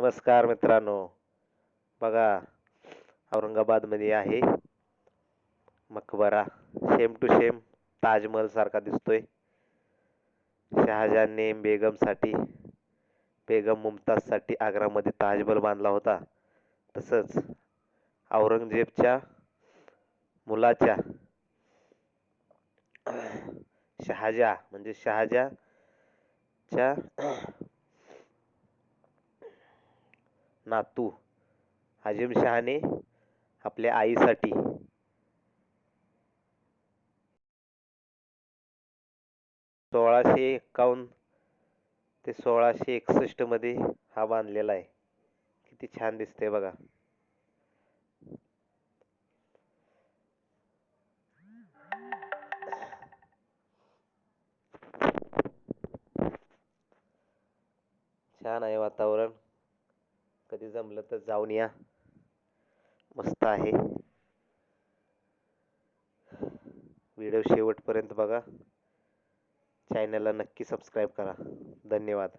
नमस्कार मित्रांनो. बघा औरंगाबादमध्ये आहे. मकबरा. सेम टू सेम ताजमहलसारखा दिसतोय. शहाजहानने बेगमसाठी बेगम मुमताजसाठी आग्रामध्ये ताजमहल बांधला होता. तसंच औरंगजेबच्या मुलाच्या शहाजा म्हणजे शहाजाच्या नातू आजिमशहाने आपल्या आईसाठी. सोळाशे एक्कावन्न ते सोळाशे एकसष्टमध्ये हा बांधलेला आहे. किती छान दिसतंय बघा. छान आहे वातावरण. कधी जमलं तर जाऊन या. मस्त आहे. व्हिडिओ शेवटपर्यंत बघा. चॅनलला नक्की सबस्क्राईब करा. धन्यवाद.